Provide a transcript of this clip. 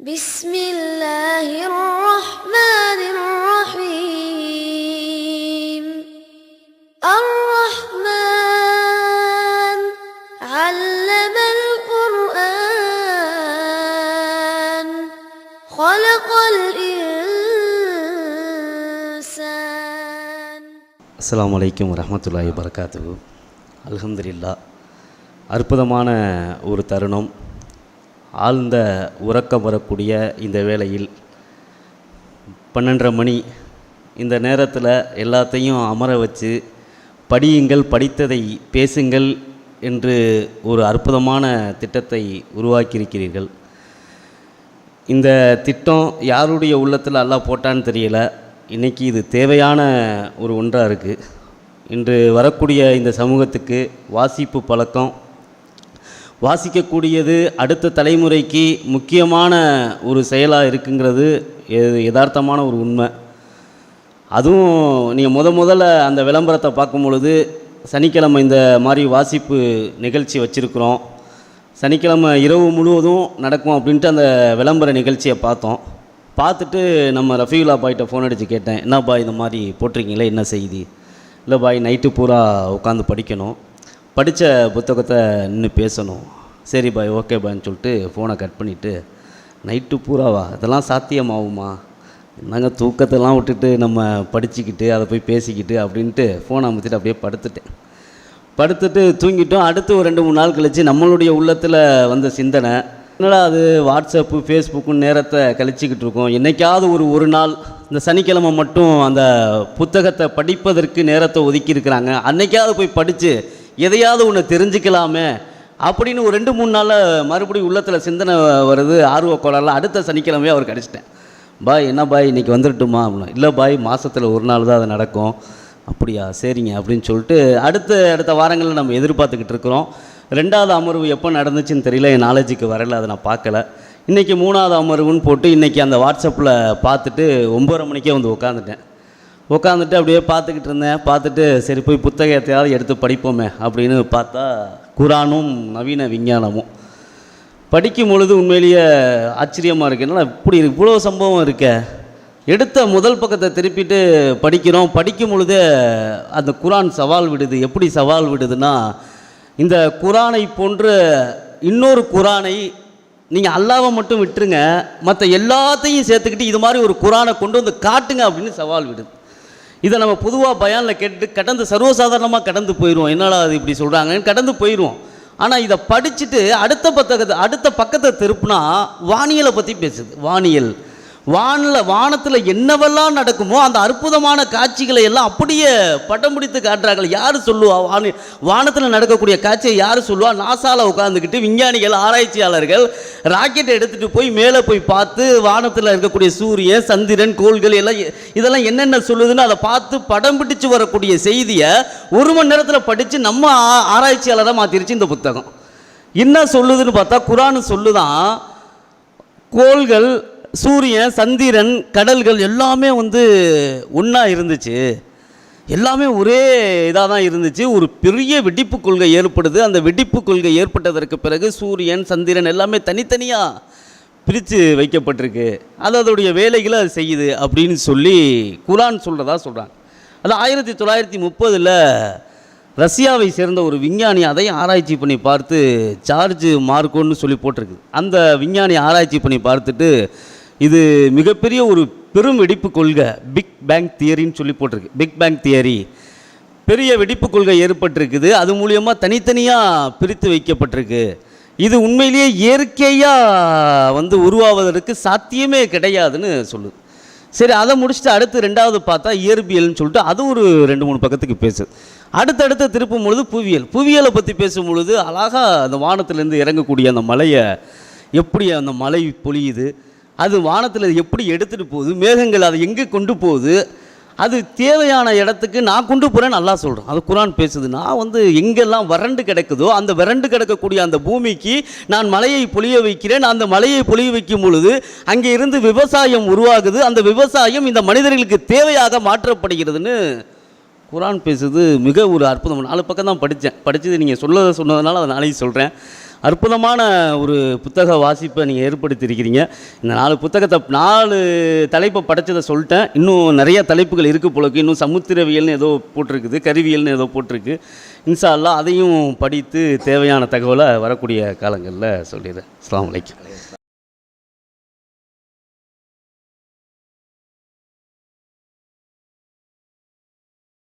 بسم الله الرحمن الرحيم الرحمن علم القرآن خلق الإنسان அஸ்ஸலாமு அலைக்கும் வரஹ்மத்துல்லாஹி வரகாத்துஹு அல்ஹம்துலில்லா அற்புதமான ஒரு தருணம் ஆழ்ந்த உறக்கம் வரக்கூடிய இந்த வேளையில் பன்னெண்டரை மணி இந்த நேரத்தில் எல்லாத்தையும் அமர வச்சு படியுங்கள் படித்ததை பேசுங்கள் என்று ஒரு அற்புதமான திட்டத்தை உருவாக்கியிருக்கிறீர்கள். இந்த திட்டம் யாருடைய உள்ளத்தில் எல்லாம் போட்டான்னு தெரியல. இன்றைக்கி இது தேவையான ஒரு ஒன்றாக இருக்குது இன்று வரக்கூடிய இந்த சமூகத்துக்கு வாசிப்பு பழக்கம் வாசிக்கக்கூடியது அடுத்த தலைமுறைக்கு முக்கியமான ஒரு செயலாக இருக்குங்கிறது யதார்த்தமான ஒரு உண்மை. அதுவும் நீங்கள் முத முதல்ல அந்த விளம்பரத்தை பார்க்கும் பொழுது சனிக்கிழமை இந்த மாதிரி வாசிப்பு நிகழ்ச்சி வச்சுருக்குறோம். சனிக்கிழமை இரவு முழுவதும் நடக்கும் அப்படின்ட்டு அந்த விளம்பர நிகழ்ச்சியை பார்த்தோம். பார்த்துட்டு நம்ம ரஃபீகுல்லா பாய்கிட்ட ஃபோன் அடித்து கேட்டேன் என்ன பாய் இந்த மாதிரி போட்டிருக்கீங்களே என்ன செய்தி? இல்லை பாய் நைட்டு பூரா உட்காந்து படிக்கணும். படித்த புத்தகத்தை நின்று பேசணும். சரி பாய் ஓகே பாய்ன்னு சொல்லிட்டு ஃபோனை கட் பண்ணிவிட்டு நைட்டு பூராவா இதெல்லாம் சாத்தியமாகுமா? என்னங்க தூக்கத்தெல்லாம் விட்டுட்டு நம்ம படிச்சுக்கிட்டு அதை போய் பேசிக்கிட்டு அப்படின்ட்டு ஃபோனை அமைச்சிட்டு அப்படியே படுத்துட்டேன். படுத்துட்டு தூங்கிட்டோம். அடுத்து ஒரு ரெண்டு மூணு நாள் கழித்து நம்மளுடைய உள்ளத்தில் வந்த சிந்தனை என்னடா அது வாட்ஸ்அப்பு ஃபேஸ்புக்குன்னு நேரத்தை கழிச்சிக்கிட்டு இருக்கோம். என்றைக்காவது ஒரு ஒரு நாள் இந்த சனிக்கிழமை மட்டும் அந்த புத்தகத்தை படிப்பதற்கு நேரத்தை ஒதுக்கியிருக்கிறாங்க. அன்னைக்காவது போய் படித்து எதையாவது ஒன்று தெரிஞ்சுக்கலாமே அப்படின்னு ஒரு ரெண்டு மூணு நாளில் மறுபடியும் உள்ளத்தில் சிந்தனை வருது ஆர்வ கோளாறுல. அடுத்த சனிக்கிழமையே அவர் கடிச்சிட்டேன். பாய் என்ன பாய் இன்றைக்கி வந்துடட்டுமா? அப்படின்னா இல்லை பாய் மாதத்தில் ஒரு நாள் தான் அது நடக்கும். அப்படியா சரிங்க. அப்படின்னு சொல்லிட்டு அடுத்த அடுத்த வாரங்களில் நம்ம எதிர்பார்த்துக்கிட்டு இருக்கிறோம். ரெண்டாவது அமர்வு எப்போ நடந்துச்சுன்னு தெரியல என் நாலேஜுக்கு வரல அதை நான் பார்க்கல. இன்றைக்கி மூணாவது அமர்வுன்னு போட்டு இன்றைக்கி அந்த வாட்ஸ்அப்பில் பார்த்துட்டு ஒம்பது மணிக்கே வந்து உட்காந்துட்டேன் உட்காந்துட்டு அப்படியே பார்த்துக்கிட்டு இருந்தேன். பார்த்துட்டு சரி போய் புத்தகத்தையாவது எடுத்து படிப்போமே அப்படின்னு பார்த்தா குரானும் நவீன விஞ்ஞானமும். படிக்கும் பொழுது உண்மையிலேயே ஆச்சரியமாக இருக்குது என்னடா இப்படி இவ்வளோ சம்பவம் இருக்க. எடுத்த முதல் பக்கத்தை திருப்பிட்டு படிக்கிறோம். படிக்கும் பொழுதே அந்த குரான் சவால் விடுது. எப்படி சவால் விடுதுன்னா இந்த குரானை போன்று இன்னொரு குரானை நீங்கள் அல்லாவை மட்டும் விட்டுருங்க. மற்ற எல்லாத்தையும் சேர்த்துக்கிட்டு இது மாதிரி ஒரு குரானை கொண்டு வந்து காட்டுங்க அப்படின்னு சவால் விடுது. இதை நம்ம பொதுவாக பயானில் கேட்டு கடந்து சர்வசாதாரணமாக கடந்து போயிடுவோம் என்னடா அது இப்படி சொல்கிறாங்கன்னு கடந்து போயிடுவோம் ஆனால் இதை படிச்சுட்டு அடுத்த பக்கத்தை அடுத்த பக்கத்தை திருப்புனா வானியலை பற்றி பேசுது. வானியல். வானில் வானத்தில் என்னவெல்லாம் நடக்குமோ அந்த அற்புதமான காட்சிகளை எல்லாம் அப்படியே படம் பிடித்து காட்டுறார்கள். யார் சொல்லுவா? வானி வானத்தில் நடக்கக்கூடிய காட்சியை யார் சொல்லுவா? நாசாவில் உட்காந்துக்கிட்டு விஞ்ஞானிகள் ஆராய்ச்சியாளர்கள் ராக்கெட்டை எடுத்துகிட்டு போய் மேலே போய் பார்த்து வானத்தில் இருக்கக்கூடிய சூரியன் சந்திரன் கோள்கள் எல்லாம் இதெல்லாம் என்னென்ன சொல்லுதுன்னு அதை பார்த்து படம் பிடிச்சு வரக்கூடிய செய்தியை ஒரு மணி நேரத்தில் படித்து நம்ம ஆ- ஆராய்ச்சியாளராக மாற்றிருச்சு இந்த புத்தகம். என்ன சொல்லுதுன்னு பார்த்தா குரான் சொல்லுதான் கோள்கள் சூரியன் சந்திரன் கடல்கள் எல்லாமே வந்து ஒன்றா இருந்துச்சு. எல்லாமே ஒரே இதாக தான் இருந்துச்சு. ஒரு பெரிய வெடிப்பு கொள்கை ஏற்படுது. அந்த வெடிப்பு கொள்கை ஏற்பட்டதற்கு பிறகு சூரியன் சந்திரன் எல்லாமே தனித்தனியாக பிரித்து வைக்கப்பட்டிருக்கு. அது அதோடைய வேலைகளை அது செய்யுது அப்படின்னு சொல்லி குரான் சொல்கிறதா சொல்கிறாங்க அது ஆயிரத்தி தொள்ளாயிரத்தி முப்பதில் ரஷ்யாவை சேர்ந்த ஒரு விஞ்ஞானி அதையும் ஆராய்ச்சி பண்ணி பார்த்து சார்ஜ் மார்க்கோன்னு சொல்லி போட்டிருக்கு. அந்த விஞ்ஞானி ஆராய்ச்சி பண்ணி பார்த்துட்டு இது மிகப்பெரிய ஒரு பெரும் வெடிப்பு கொள்கை பிக் பேங் தியரின்னு சொல்லி போட்டிருக்கு. பிக் பேங் தியரி பெரிய வெடிப்பு கொள்கை ஏற்பட்டிருக்குது. அது மூலியமாக தனித்தனியாக பிரித்து வைக்கப்பட்டிருக்கு. இது உண்மையிலேயே இயற்கையாக வந்து உருவாவதற்கு சாத்தியமே கிடையாதுன்னு சொல்லுது. சரி அதை முடிச்சுட்டு அடுத்து ரெண்டாவது பார்த்தா இயற்பியல்னு சொல்லிட்டு அது ஒரு ரெண்டு மூணு பக்கத்துக்கு பேசுது. அடுத்தடுத்து திருப்பும் பொழுது புவியியல். புவியியலை பற்றி பேசும் பொழுது அழகாக அந்த வானத்திலேருந்து இறங்கக்கூடிய அந்த மலையை எப்படி அந்த மலை பொழியுது அது வானத்தில் எப்படி எடுத்துகிட்டு போகுது? மேகங்கள் அதை எங்கே கொண்டு போகுது? அது தேவையான இடத்துக்கு நான் கொண்டு போகிறேன்னு நல்லா சொல்கிறேன் அது குரான் பேசுது. நான் வந்து எங்கெல்லாம் வறண்டு கிடக்குதோ அந்த வறண்டு கிடக்கக்கூடிய அந்த பூமிக்கு நான் மலையை பொழிய வைக்கிறேன். அந்த மலையை பொழிய வைக்கும் பொழுது அங்கே இருந்து விவசாயம் உருவாகுது. அந்த விவசாயம் இந்த மனிதர்களுக்கு தேவையாக மாற்றப்படுகிறதுன்னு குரான் பேசுது. மிக ஒரு அற்புதம் நாலு பக்கம் தான் படித்தேன். படித்தது நீங்கள் சொல்ல சொன்னதுனால அதை நாளைக்கு சொல்கிறேன் அற்புதமான ஒரு புத்தக வாசிப்பை நீங்கள் ஏற்படுத்தியிருக்கிறீங்க. இந்த நாலு புத்தகத்தை நாலு தலைப்பை படைச்சதை சொல்லிட்டேன். இன்னும் நிறைய தலைப்புகள் இருக்குது போலக்கு இன்னும் சமுத்திரவியல்னு ஏதோ போட்டிருக்குது கருவியல்னு ஏதோ போட்டிருக்கு. இன்ஷா அதையும் படித்து தேவையான தகவலை வரக்கூடிய காலங்களில் சொல்லிடுறேன். அஸ்ஸலாமு வலைக்கம்